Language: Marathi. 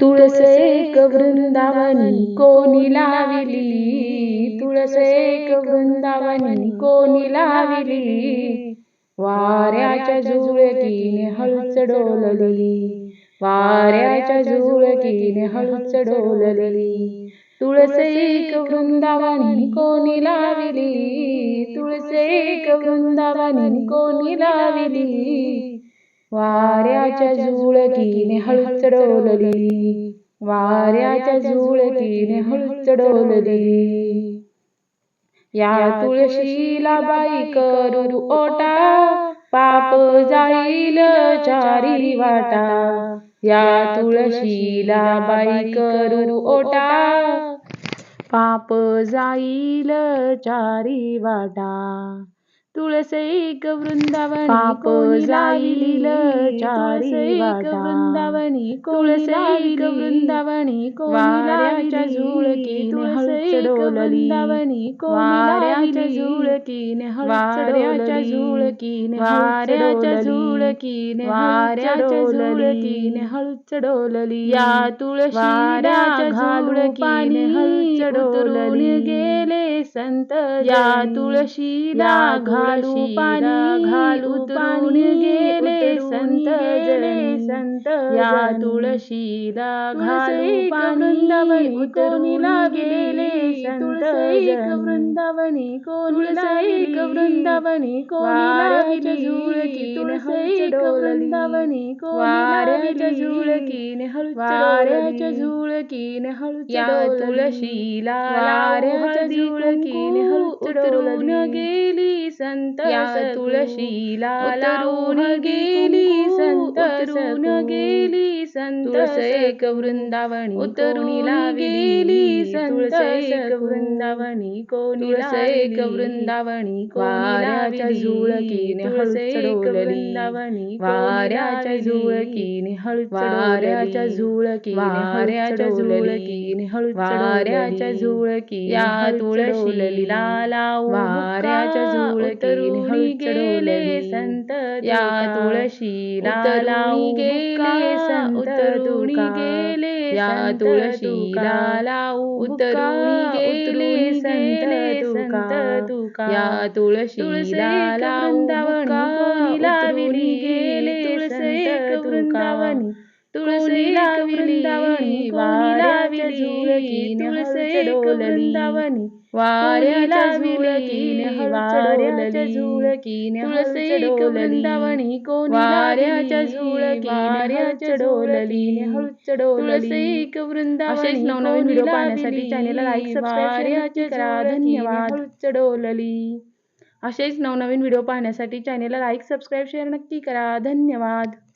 तुळस एक वृंदावनी कोणी लाविली? तुळस एक वृंदावनी कोणी लाविली? वाऱ्याच्या झुळकीने हळूच डोलली वाऱ्याच्या झुळकीने हळूच डोलली तुळस एक वृंदावनी कोणी लाविली? तुळस एक वृंदावनी कोणी लाविली? वाऱ्याच्या झुळकीने हळूच डोलली वाऱ्याच्या झुळकीने हळूच डोलली या तुळशीला बाई करू ओटा. पाप जाईल चारी वाटा. या तुळशीला बाई करू ओटा. पाप जाईल चारी वाटा. तुळस एक वृंदावनी जाईल चारी वाटा वृंदावनी तुळस एक वृंदावनी झुळकीने हळूच डोलली. वाऱ्याच्या झुळकीने वाऱ्याच्या झुळकीने वाऱ्याच्या झुळकीने वाऱ्याच्या झुळकीने हळूच डोलली. या झुळकीने हळूच संत या तुळशीला घालू पाणी घालू उतरून गेले संत जणी संत या तुळशीला घालू पाणी उतरून गेले. संत वृंदावनी एक वृंदावनी झुळकीने हळूच वृंदावनी वाऱ्याच्या झुळकीने हळूच वाऱ्याच्या झुळकीने हळूच या तुळशीला वाऱ्याच्या झुळकीने हळूच उतरून गेली. संत या तुळशीला लावून गेली. उतरून गेली संत एक वृंदावनी उतरून गेली संत एक वृंदावनी कोणी एक वृंदावनी वाऱ्याच्या झुळकीने वृंदावनी वाऱ्याच्या झुळकीने हळूच वाऱ्याच्या झुळकी वाऱ्याच्या झुळकीने हळूच वाऱ्याच्या झुळकी या तुळशीला लावू वाऱ्याच्या झुळकीने हळूच गेले संत या तुळशीला लावू गेले संत उतरून गेले या तुळशीला लावू उतरून गेले संत तुका या तुळशीला लावू कोणी लाविली गेले संत वृंदावनी तुळसी वृंदावनी वाऱ्याच्या झुळकीने तुळस एक वृंदावनी वाऱ्याच्या झुळकीने वाऱ्याच्या झुळकीने तुळस एक वृंदावनी कोणी वाऱ्याच्या झुळकी वाऱ्याच्या डोलली एक वृंदावनी असेच नवनवीन व्हिडिओ पाहण्यासाठी चॅनेलला लाईक सबस्क्राईब करा. धन्यवाद. डोलली असेच नवनवीन व्हिडिओ पाहण्यासाठी चॅनेलला लाईक सबस्क्राईब शेअर नक्की करा. धन्यवाद.